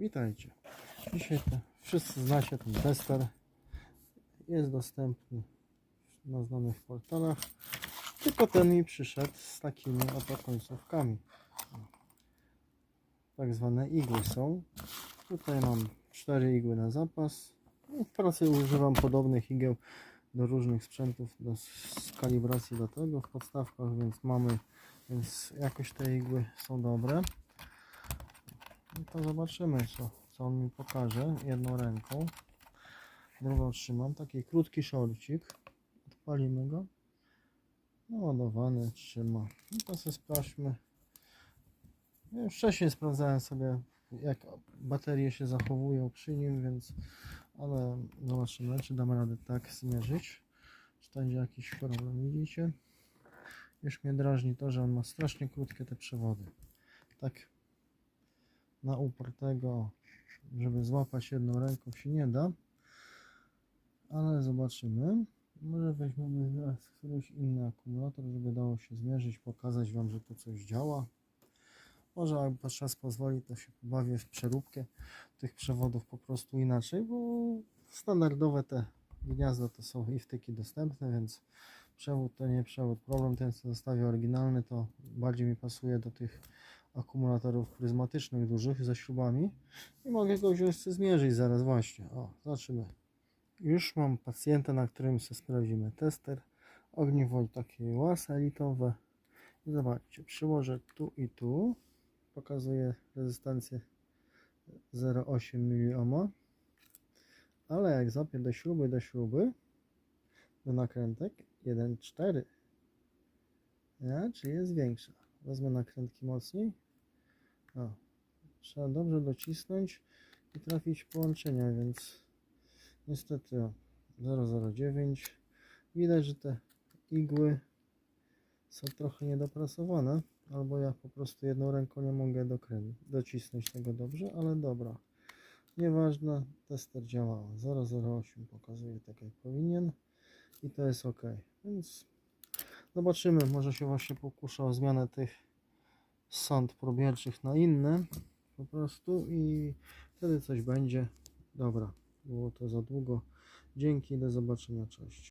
Witajcie. Dzisiaj to wszyscy znacie ten tester. Jest dostępny na znanych portalach. Tylko ten mi przyszedł z takimi oto końcówkami. Tak zwane igły są. Tutaj mam cztery igły na zapas. I W pracy używam podobnych igieł do różnych sprzętów, do s- kalibracji do tego w podstawkach, więc mamy, więc jakoś te igły są dobre. No to zobaczymy, co, co on mi pokaże jedną ręką. Drugą trzymam. Taki krótki szorcik. Odpalimy go. Naładowany trzyma. No to sobie sprawdźmy. Ja już wcześniej sprawdzałem sobie, jak baterie się zachowują przy nim, więc ale zobaczymy, czy damy radę tak zmierzyć. Czy będzie jakiś problem, widzicie? Już mnie drażni to, że on ma strasznie krótkie te przewody. Tak na upartego, żeby złapać jedną ręką się nie da. Ale zobaczymy. Może weźmiemy teraz któryś inny akumulator, żeby dało się zmierzyć, pokazać Wam, że to coś działa. Może jak czas pozwoli, to się pobawię w przeróbkę tych przewodów po prostu inaczej, bo standardowe te gniazda to są i wtyki dostępne, więc przewód to nie przewód. Problem ten, co zostawię oryginalny, to bardziej mi pasuje do tych akumulatorów pryzmatycznych dużych ze śrubami i mogę go wziąć zmierzyć zaraz właśnie. O, zobaczymy. Już mam pacjenta, na którym sobie sprawdzimy tester. Ogniwo takie łasa elitowe. I zobaczcie, przyłożę tu i tu. Pokazuje rezystancję 0,8 mOhm. Ale jak zapię do śruby, do śruby, do nakrętek 1,4. Ja, czy jest większa? Wezmę nakrętki mocniej. O, trzeba dobrze docisnąć i trafić połączenia, więc niestety o, 009. Widać, że te igły są trochę niedopracowane, albo ja po prostu jedną ręką nie mogę docisnąć tego dobrze, ale dobra. Nieważne, tester działa 008 pokazuje tak jak powinien i to jest ok. Więc zobaczymy, może się właśnie pokuszę o zmianę tych sąd probierczych na inne po prostu i wtedy coś będzie. Dobra, było to za długo. Dzięki, do zobaczenia, cześć.